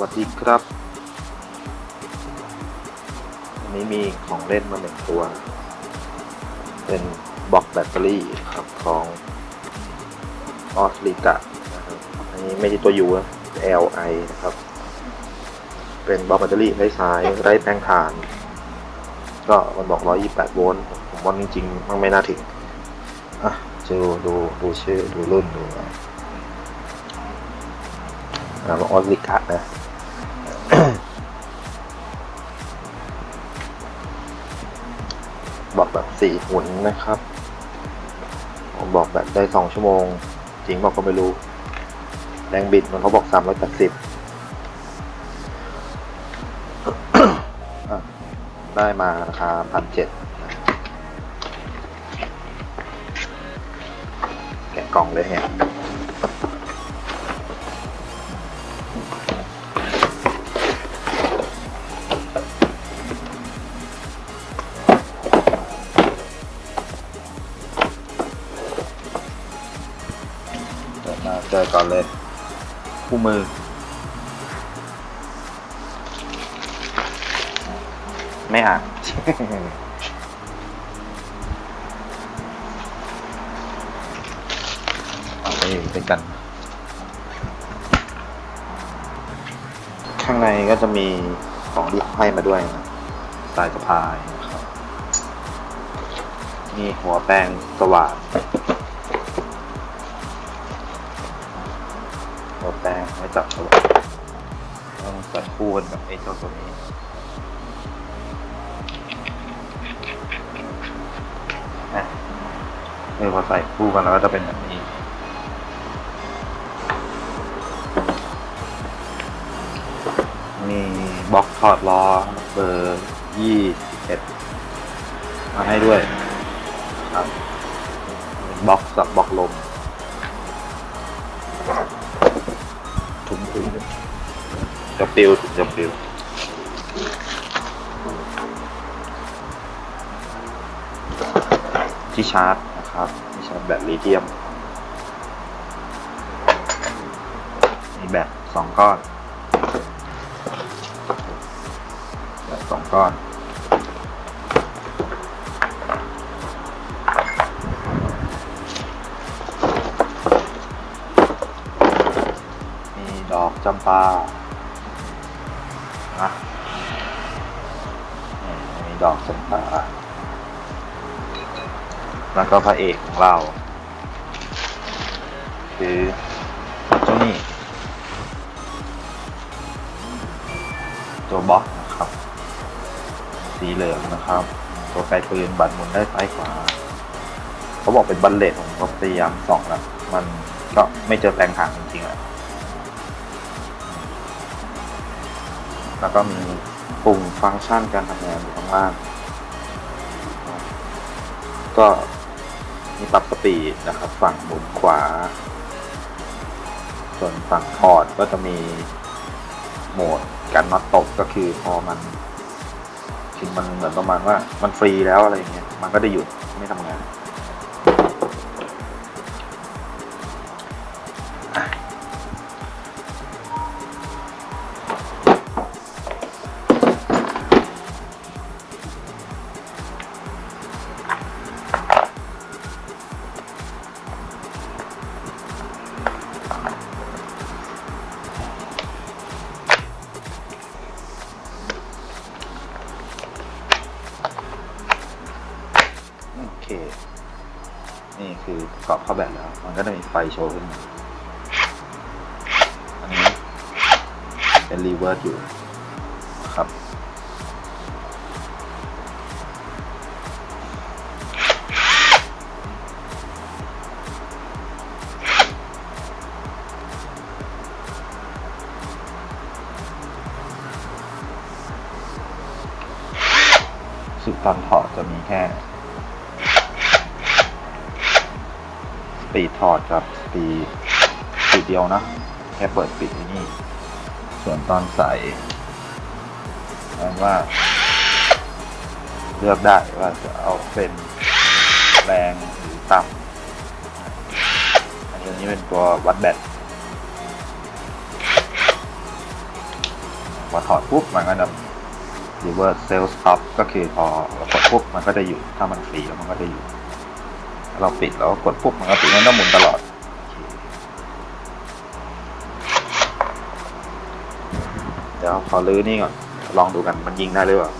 สวัสดีครับวันนี้มีของเล่นมาหนึ่งตัว เป็นบล็อกแบตเตอรี่ครับของออสลิกะนะครับอันนี้ไม่ใช่ตัว U นะ LI นะครับ เป็นบล็อกแบตเตอรี่ไร้สายไร้แปลงถ่าน ก็มันบอก 128 โวลต์ ผมว่าจริงๆ มันไม่น่าถึง อะดูดูดูชื่อ ดูรุ่นดูนะอ่าออสลิกะนะ บอกแบบสี่หมุนนะครับ ผมบอกแบบได้สองชั่วโมง จริงบอกก็ไม่รู้ แรงบิดมันเขาบอกสามร้อยแปดสิบได้มาราคาพันเจ็ดแกะกล่องเลยเนี่ย ไม่อ่าน เอาไปด้วยกัน ข้างในก็จะมีของที่ให้มาด้วยนะสายสะพายนะครับมีหัวแปรงสว่านตัวแป้งไว้จับตัวต้องใส่คู่กันกับไอ้เจ้าตัวนี้ เออพอใส่คู่กันแล้วก็จะเป็นแบบนี้มีบล็อกถอดล้อเบอร์ยี่สิบเอ็ดมาให้ด้วยครับบล็อกสับบล็อกลมถุงถุงจะปิวถุงจะปิวที่ชาร์จ นะครับที่ชาร์จแบตลิเธียมมีแบตสองก้อนแบตสองก้อนมีดอกจำปาอะมีดอกจำปา แล้วก็พระเอกของเรา คือเจ้านี่ตัวบล็อกนะครับ สีเหลืองนะครับ ตัวไกลปืนบัตรหมุนได้ซ้ายขวาเขาบอกเป็นบัลเลตผมก็พยายามส่องแล้วมันก็ไม่เจอแปลงทางจริงๆอะแล้วก็มีปุ่มฟังก์ชันการทำงานอยู่ข้างล่างก็ มีปรับสปีดนะครับ ฝั่งหมุนขวา ส่วนฝั่งถอดก็จะมีโหมดการน็อตตกก็คือพอมันคือมันเหมือนประมาณว่ามันฟรีแล้วอะไรเงี้ยมันก็ได้หยุดไม่ทำงาน ชว์ขึ้นมาอันนี้เป็นรีเวิร์สอยู่ครับ สุดตอนถอดจะมีแค่สปีดถอดกับ สปีดสปีดเดียวนะ แค่เปิดปิดที่นี่ ส่วนตอนใส่แปลว่า เลือกได้ว่าจะเอาเป็นแรงหรือต่ำอันนี้เป็นตัววัดแบตอถอดปุ๊บมันก็จะ reverse cell stop ก็คือพอเรากดปุ๊บมันก็จะอยู่ ถ้ามันฟรีแล้วมันก็จะอยู่ เราปิดแล้วกดปุ๊บมันก็ปิดมันต้องหมุนตลอด เดี๋ยวขอรื้อนี่ก่อน ลองดูกันมันยิงได้หรือเปล่า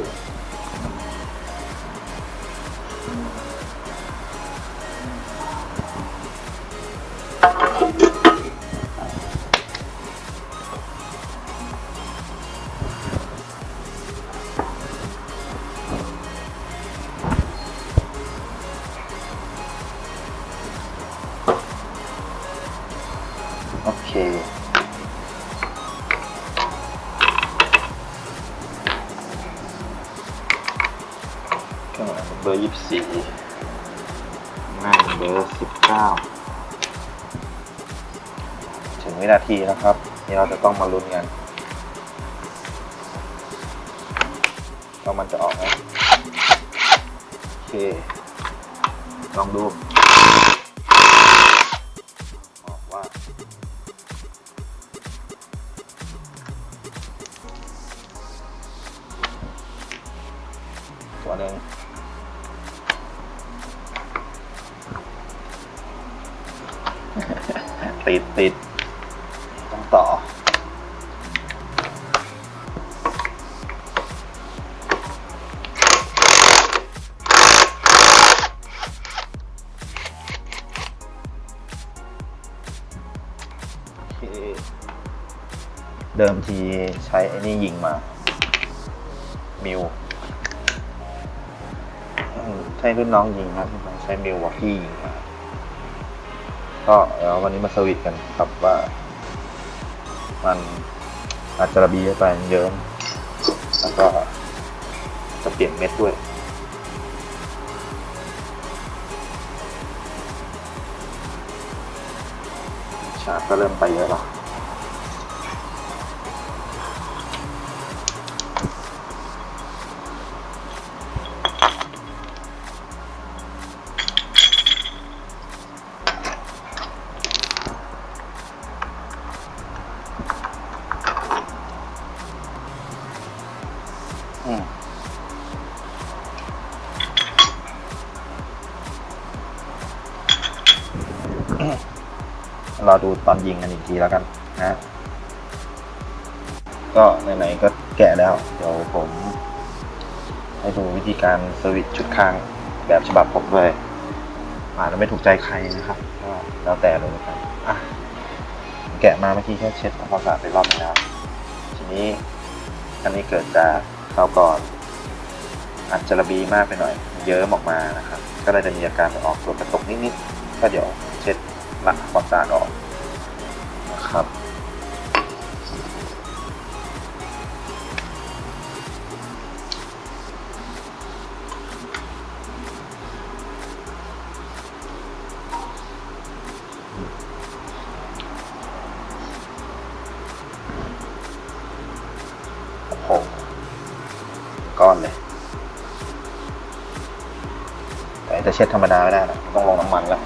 โยี่สิบสี่หน้าเบอร์สิบเก้าถึงวินาทีนะครับ นี่เราจะต้องมาลุ้นกันว่ามันจะออกไหมโอเค ลองดูออกว่า ตัวหนึ่ง ติดติดต้องต่อ เดิมทีใช้ไอ้นี่ยิงมา มิวใช่รุ่นน้องยิงครับใช้มิววอกกี้ยิงมา ก็แล้ววันนี้มาสวิตกันครับว่า มันอาจจะระบีไปเยิ้มแล้วก็จะเปลี่ยนเม็ดด้วยชาร์จก็เริ่มไปเยอะแล้ว รอดูตอนยิงกันอีกทีแล้วกันนะก็ไหนๆก็แกะแล้ว เดี๋ยวผม ให้ดูวิธีการสวิตช,ชุดข้างแบบฉบับผมเลยอาจจะไม่ถูกใจใครนะครับก็แล้วแต่เลยนะครับอะแกะมาเมื่อกี้แค่เช็ดทำความสะอาดไปรอบนึงแล้ว ทีนี้อันนี้เกิดจากคราก่อนอาจจะระบีมากไปหน่อย เยิ้มออกมานะครับ ก็เลยจะมีอาการออกตัวกระตกนิดๆก็เดี๋ยว ล้างความสะอาดออกนะครับก้อนเลยแต่จะเช็ดธรรมดาไม่ได้นะต้องลงน้ำมันแล้ว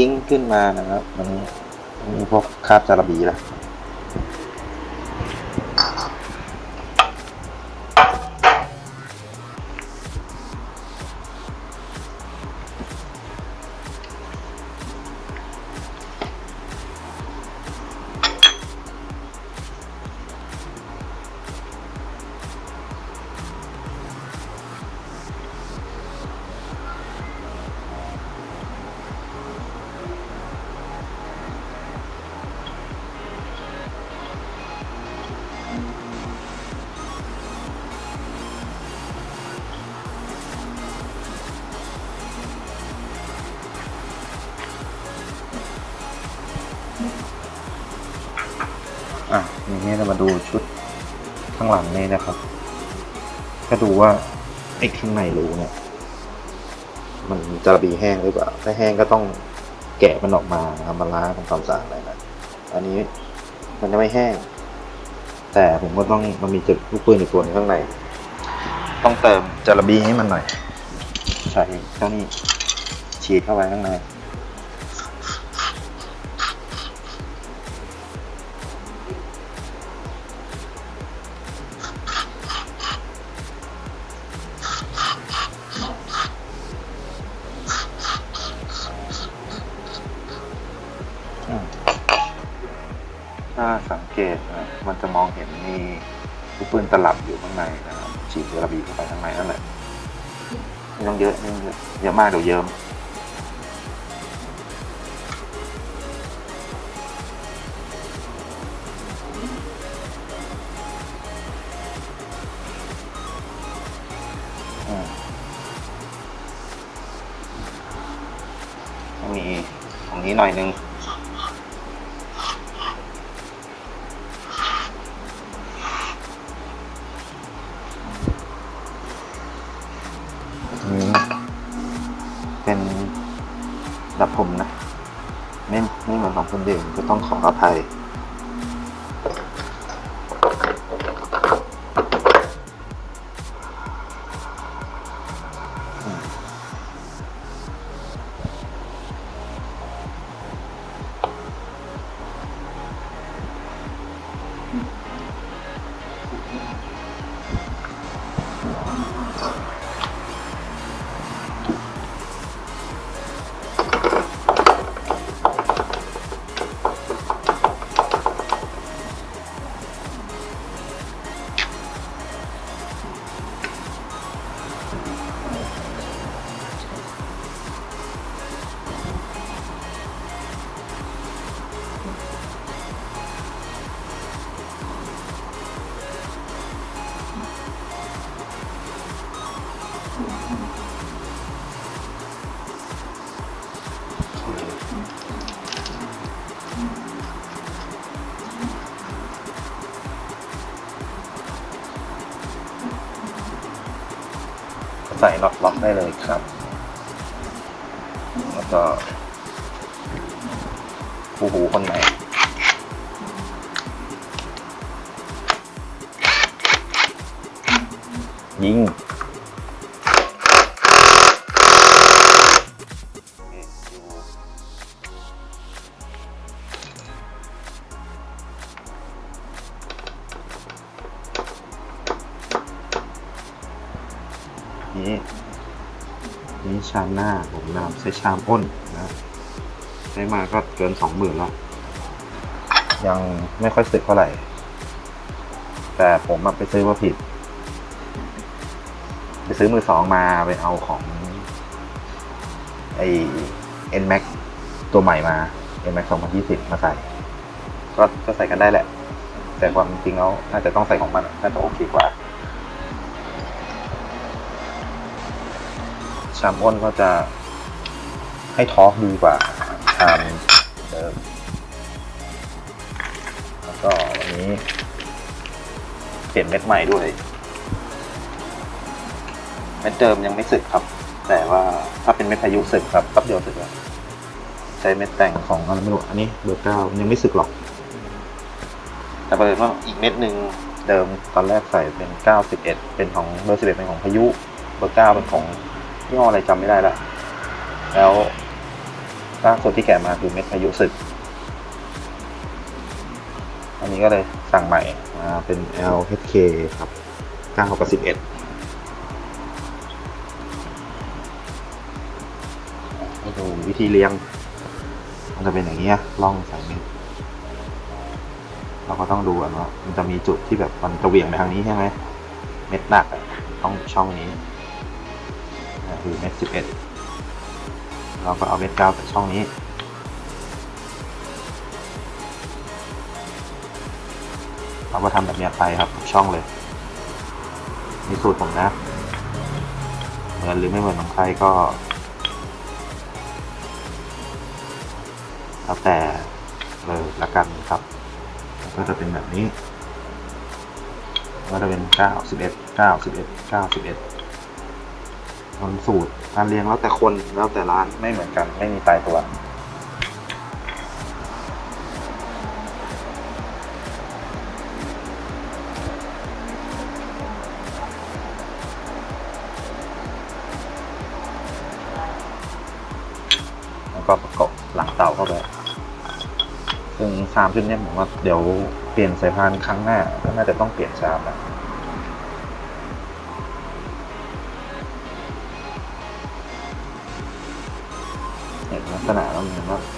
กิ้งขึ้นมานะครับ มันมีพวกคาบจาระบีละ นี้เรามาดูชุดข้างหลังนี้นะครับ ก็ดูว่าไอ้ข้างในรูเนี่ยมันจาระบีแห้งหรือเปล่า ถ้าแห้งก็ต้องแกะมันออกมาเอามาล้างทำความสะอาดอะไรนะอันนี้มันจะไม่แห้ง แต่ผมก็ต้องมันมีจุดลูกปืนอีกตัวหนึงข้างใน ต้องเติมจาระบีให้มันหน่อยใช่เจ้านี่ฉีดเข้าไปข้างใน สังเกตนมันจะมองเห็นมีลูกปืนตลับอยู่ข้างในนะครับฉีดกระบีเข้าไปข้างในนั่นแหละไม่ต้องเยอะไม่ต้องเยอะเยอะมากเดี๋ยวเยิ้มอืมต้องมีตรงนี้หน่อยนึง เป็นดับผมนะไม่ไม่เหมือนของคนอื่นก็ต้องขออภัย อตล็อกได้เลยครับ แล้วก็ผู้หูคนไหนยิง ชามหน้าผมนำใช้ชามอ้นนะใช้มาก็เกินสองหมื่นแล้ว ยังไม่ค่อยสึกเท่าไหร่ แต่ผมอะไปซื้อมาผิด ไปซื้อมือสองมาไปเอาของไอ NMAX ตัวใหม่มา NMAX 2020มาใส่ ก็ก็ใส่กันได้แหละ แต่ความจริงแล้วน่าจะต้องใส่ของมันน่าจะโอเคกว่า ชามอ้นก็จะให้ทอร์กดีกว่าชามเดิม แล้วก็วันนี้เปลี่ยนเม็ดใหม่ด้วย เม็ดเดิมยังไม่สึกครับ แต่ว่าถ้าเป็นเม็ดพายุสึกครับแป๊บเดียวสึกแล้วใช้เม็ดแต่งของอะไรไม่รู้อันนี้เบอร์เก้ายังไม่สึกหรอก แต่ประเด็นว่าอีกเม็ดหนึ่งเดิมตอนแรกใส่เป็นเก้าสิบเอ็ดเป็นของเบอร์สิบเอ็ดเป็นของพายุ เบอร์เก้าเป็นของ ยี่ห้ออะไรจำไม่ได้ละ แล้วล่าสุดที่แกะมาคือเม็ดพายุสึก อันนี้ก็เลยสั่งใหม่มาเป็น LHK ครับ9กับ 11ให้ดูวิธีเลี้ยง มันจะเป็นอย่างนี้ล่องใส่เม็ดเราก็ต้องดูนว่ามันจะมีจุดที่แบบมันจะเหวี่ยงไปทางนี้ใช่ไหมเม็ดหนักต้องช่องนี้ คือเม็ดสิบเอ็ดเราก็เอาเม็ดเก้าจาช่องนี้เราก็ทำแบบนี้ไปครับช่องเลยนี่สูตรผมนะ เหมือนหรือไม่เหมือนของใครก็แล้วแต่เลยละกันครับก็จะเป็นแบบนี้ก็จะเป็น 9 11 9 11 9 11 ทำสูตรการเลี้ยงแล้วแต่คนแล้วแต่ร้านไม่เหมือนกัน ไม่มีตายตัว แล้วก็ประกบหลังเต่าเข้าไปซึ่งชามชุดนี้ผมว่าเดี๋ยวเปลี่ยนสายพันธุ์ครั้งหน้าก็น่าจะต้องเปลี่ยนชามนะ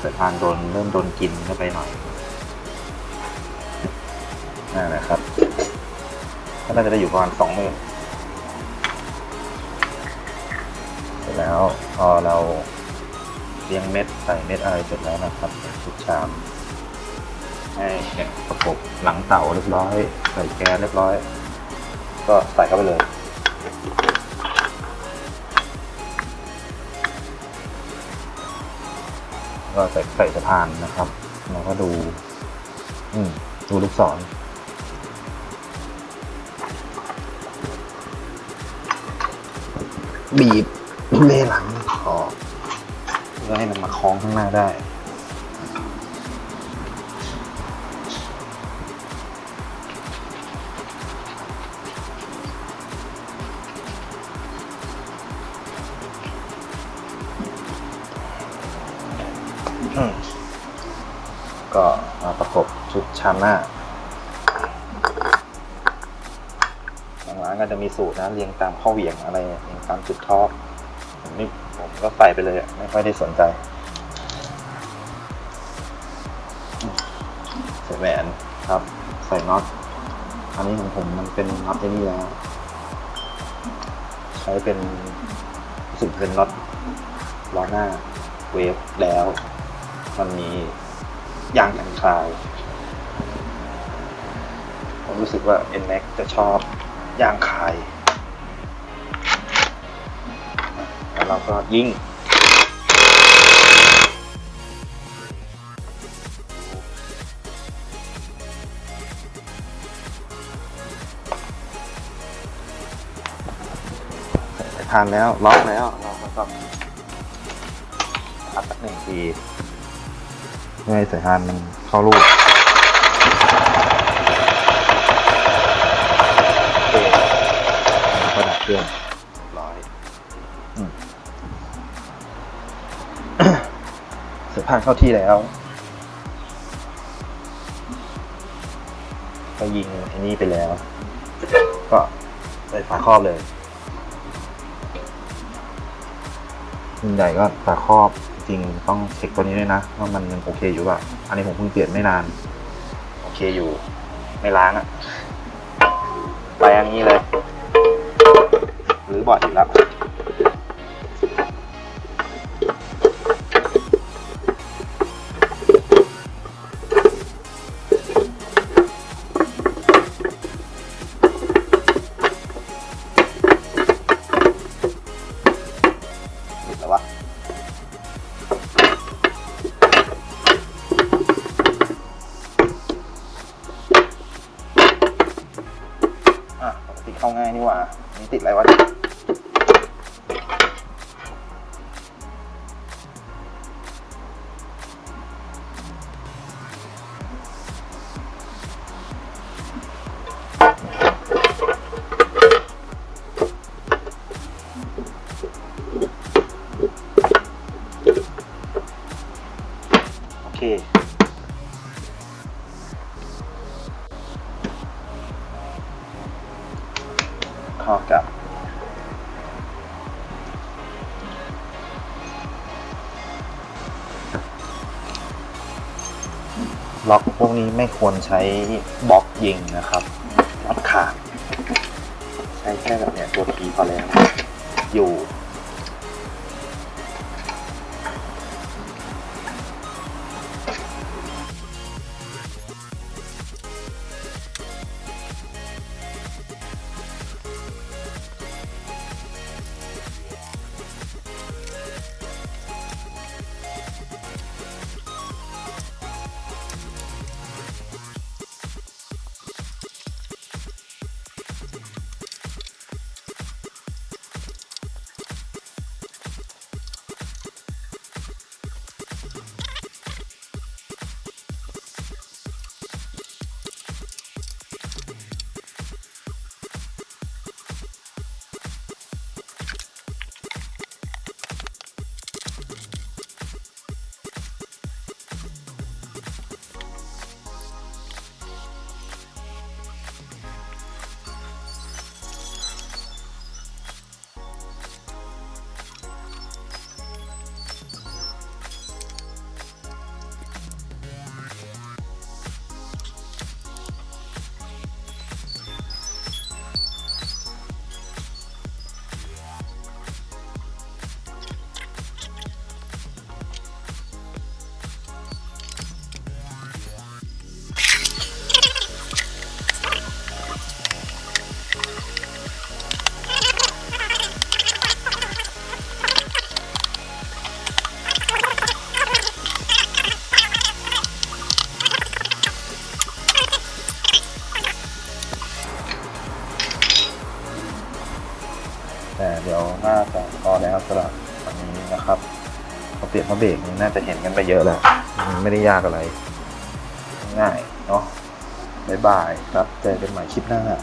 แล้วเหมือนว่าสายพานโดนเริ่มโดนกินเข้าไปหน่อยนั่นแหละครับก็น่าจะได้อยู่ประมาณสองหมื่นเสร็จแล้วพอเราเรียงเม็ดใส่เม็ดอะไรเสร็จแล้วนะครับชุดชามให้แกะประกบหลังเต่าเรียบร้อย ใส่แกเรียบร้อย ก็ใส่เข้าไปเลย ก็ใส่ใส่สะพานนะครับแล้วก็ดู อืมดูลูกศรบีบเลหลังออกเพื่อให้มันมาคล้องข้างหน้าได้ ชามหน้าบางร้านก็จะมีสูตรนะเรียงตามข้อเหวี่ยงอะไรเรียงตามจุดทอกผมนี่ผมก็ใส่ไปเลยอะไม่ค่อยได้สนใจใส่แหวนครับ ใส่น็อตอันนี้ของผมมันเป็นน็อตไอ้นี่แล้วใช้เป็นสึกเป็นน็อตล้อหน้าเวฟแล้ว มันมียางกันคลาย รู้สึกว่า NMAX จะชอบยางคายแล้วเราก็ยิ่งพานแล้วล็อกแล้วเราก็ต้องอัดสักหนึ่งทีเพื่อให้สายพานมันเข้ารูปโอเค แล้วก็ดับเครื่องเรียบร้อยอืมสายพานเข้าที่แล้ว ก็ยิงอันนี้ไปแล้ว ก็ใส่ฝาครอบเลยยิงใหญ่ก็ฝาครอบจริงๆต้องเช็คตัวนี้ด้วยนะว่ามันยังโอเคอยู่ป่ะ อันนี้ผมเพิ่งเปลี่ยนไม่นาน โอเคอยู่ ไม่ล้างอะ่ะ ไปอย่างนี้เลย หรือ เข้ากับล็อกพวกนี้ไม่ควรใช้บล็อกยิงนะครับล็อกขาด ใช้แค่แบบเนี้ยตัวทีพอแล้ว อยู่ ไปเยอะแล้วไม่ได้ยากอะไร ง่ายเนาะบ๊ายบายครับเจอกันใหม่คลิปหน้า